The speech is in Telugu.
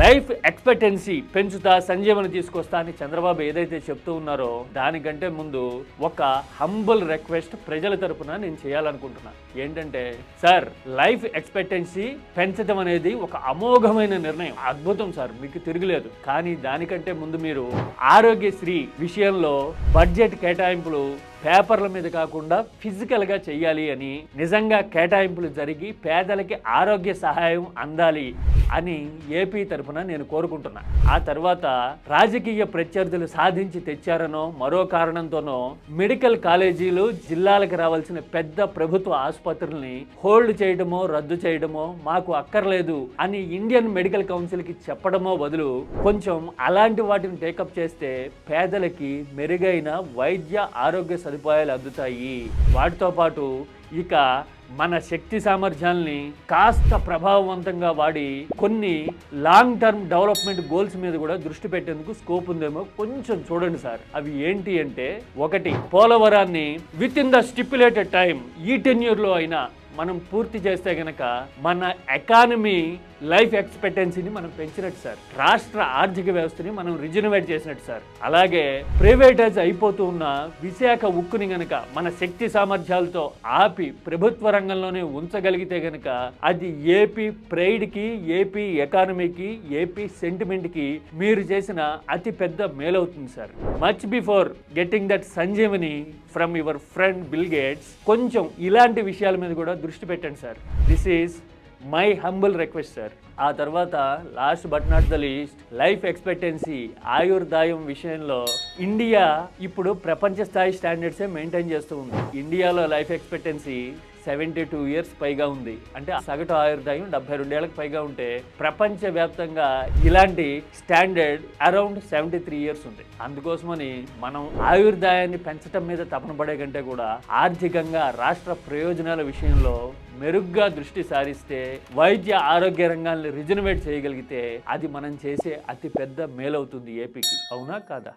లైఫ్ ఎక్స్పెక్టెన్సీ పెంచుతా సంజీవని తీసుకొస్తా అని చంద్రబాబు ఏదైతే చెప్తూ ఉన్నారో దానికంటే ముందు ఒక హంబుల్ రిక్వెస్ట్ ప్రజల తరపున నేను చేయాలనుకుంటున్నా. ఏంటంటే సార్ లైఫ్ ఎక్స్పెక్టెన్సీ పెంచడం అనేది ఒక అమోఘమైన నిర్ణయం. అద్భుతం సార్ మీకు తిరగలేదు. కానీ దానికంటే ముందు మీరు ఆరోగ్యశ్రీ విషయంలో బడ్జెట్ కేటాయింపులు పేపర్ల మీద కాకుండా ఫిజికల్గా చేయాలి అని నిజంగా కేటాయింపులు జరిగి పేదలకి ఆరోగ్య సహాయం అందాలి అని ఏపీ తరఫున నేను కోరుకుంటున్నా. ఆ తర్వాత రాజకీయ ప్రత్యర్థులు సాధించి తెచ్చారనో మరో కారణంతోనో మెడికల్ కాలేజీలు జిల్లాలకు రావాల్సిన పెద్ద ప్రభుత్వ ఆసుపత్రుల్ని హోల్డ్ చేయడమో రద్దు చేయడమో మాకు అక్కర్లేదు అని ఇండియన్ మెడికల్ కౌన్సిల్కి చెప్పడమో బదులు కొంచెం అలాంటి వాటిని టేకప్ చేస్తే పేదలకి మెరుగైన వైద్య ఆరోగ్య సదుపాయాలు అందుతాయి. వాటితో పాటు ఇక మన శక్తి సామర్థ్యాల్ని కాస్త ప్రభావవంతంగా వాడి కొన్ని లాంగ్ టర్మ్ డెవలప్మెంట్ గోల్స్ మీద కూడా దృష్టి పెట్టేందుకు స్కోప్ ఉందేమో కొంచెం చూడండి సార్. అవి ఏంటి అంటే ఒకటి పోలవరాన్ని with in the stipulated time ఈ టెన్యూర్లో అయినా మనం పూర్తి చేస్తే గనక మన ఎకానమీ లైఫ్ ఎక్స్పెక్టెన్సీని మనం పెంచినట్టు సార్. రాష్ట్ర ఆర్థిక వ్యవస్థని మనం రిజనవేట్ చేసినట్టు సార్. అలాగే ప్రైవేటైజ్ అయిపోతూ ఉన్న విశాఖ ఉక్కుని గనక మన శక్తి సామర్థ్యాలతో ఆపి ప్రభుత్వ రంగంలోనే ఉంచగలిగితే గనక అది ఏపీ ప్రైడ్కి ఏపీ ఎకానమీకి ఏపీ సెంటిమెంట్కి మీరు చేసిన అతి పెద్ద మేలవుతుంది sir. Much before getting that Sanjeevani from your friend Bill Gates కొంచెం ఇలాంటి విషయాల మీద కూడా దృష్టి పెట్టండి sir. This is my humble request sir. ఆ తర్వాత last but not the least life expectancy ఆయుర్దాయం విషయంలో ఇండియా ఇప్పుడు ప్రపంచ స్థాయి స్టాండర్డ్సే మెయింటైన్ చేస్తూ ఉంది. ఇండియాలో life expectancy seventy two years పైగా ఉంది. అంటే సగటు ఆయుర్దాయం డెబ్బై రెండేళ్ళకు పైగా ఉంటే ప్రపంచవ్యాప్తంగా ఇలాంటి standard around seventy three years ఉంది. అందుకోసమని మనం ఆయుర్దాయాన్ని పెంచడం మీద తపన పడే కంటే కూడా ఆర్థికంగా రాష్ట్ర ప్రయోజనాల విషయంలో మెరుగ్గా దృష్టి సారిస్తే వైద్య ఆరోగ్య రంగాన్ని రిజనవేట్ చేయగలిగితే అది మనం చేసే అతి పెద్ద మేలవుతుంది ఏపీకి. అవునా కాదా?